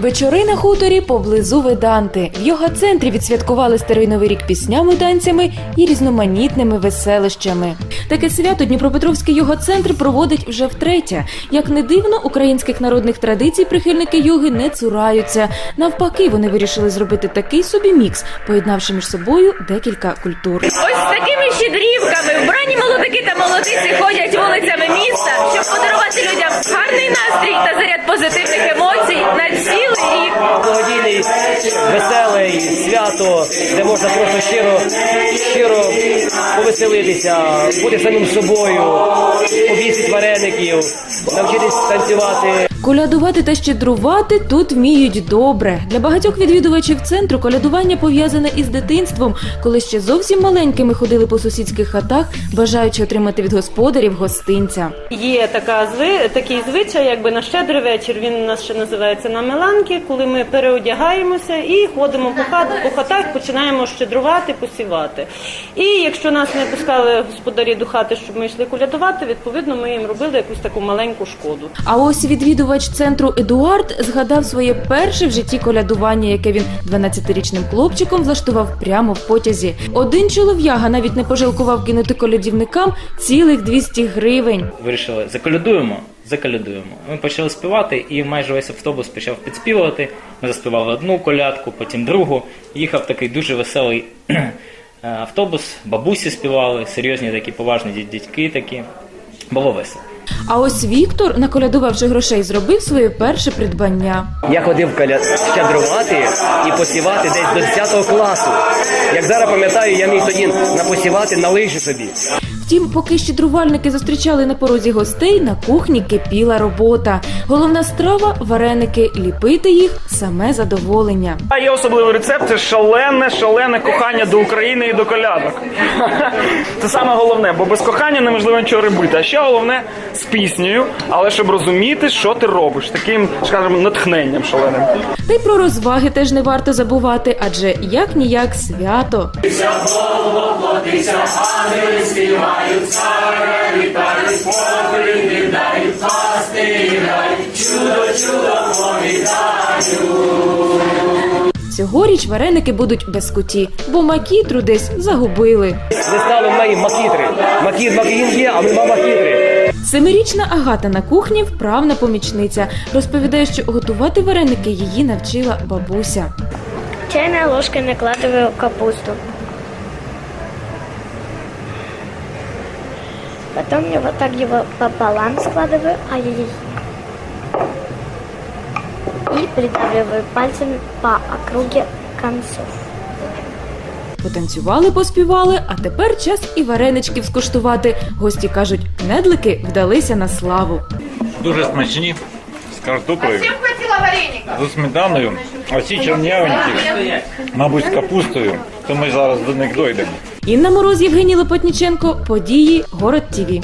Вечори на хуторі поблизу Веданти. В його центрі відсвяткували старий новий рік піснями, танцями і різноманітними веселищами. Таке свято Дніпропетровський його центр проводить вже втретє. Як не дивно, українських народних традицій прихильники юги не цураються. Навпаки, вони вирішили зробити такий собі мікс, поєднавши між собою декілька культур. Ось з такими щедрівками вбрані молодики та молодиці ходять вулицями міста, щоб подарувати людям гарний настрій та заряд позитивних емоцій на цілий свято, де можна просто щиро, щиро повеселитися, бути самим собою, об'їсти вареників, навчитись танцювати. Колядувати та щедрувати тут вміють добре. Для багатьох відвідувачів центру колядування пов'язане із дитинством, коли ще зовсім маленькими ходили по сусідських хатах, бажаючи отримати від господарів гостинця. Є така такий звичай, якби на щедрий вечір. Він у нас ще називається на меланки, коли ми переодягаємося і ходимо по, хат, по хатах, починаємо щедрувати, посівати. І якщо нас не пускали господарі до хати, щоб ми йшли колядувати, відповідно ми їм робили якусь таку маленьку шкоду. А ось відвідувач центру Едуард згадав своє перше в житті колядування, яке він 12-річним хлопчиком влаштував прямо в потязі. Один чолов'яга навіть не пожалкував кинути колядівникам цілих 200 гривень. вирішили заколядуємо, заколядуємо. Ми почали співати, і майже весь автобус почав підспівувати. Ми заспівали одну колядку, потім другу. Їхав такий дуже веселий е, автобус, бабусі співали, серйозні такі поважні дядьки такі. Було весело. А ось Віктор, наколядувавши грошей, зробив своє перше придбання. Я ходив каля... щедрувати і посівати десь до 10 класу. Як зараз пам'ятаю, я міг тоді напосівати на лижі собі. Втім, поки щедрувальники зустрічали на порозі гостей, на кухні кипіла робота. Головна страва вареники, ліпити їх саме задоволення. А є особливий рецепт це шалене, шалене кохання до України і до колядок. Це саме головне, бо без кохання неможливо нічого робити. А ще головне з піснею, але щоб розуміти, що ти робиш, таким, скажімо, натхненням шаленим. Та й про розваги теж не варто забувати, адже як ніяк свято. Цьогоріч вареники будуть без куті, бо макітру десь загубили. Не стало в неї макітри. Макіт макін є, а нема макітри. Семирічна Агата на кухні вправна помічниця. Розповідає, що готувати вареники її навчила бабуся. Чайной ложкой накладываю капусту. Потом я вот так его пополам складываю, а я и придавливаю пальцами по округе концов. Потанцювали, поспівали, а тепер час і вареничків скуштувати. Гості кажуть, недлики вдалися на славу. дуже смачні з картоплею, з сметаною, а ці чернявенькі, мабуть, з капустою, то ми зараз до них дойдемо. Інна Мороз, Євгеній Лопотніченко, події, город ТІВІ.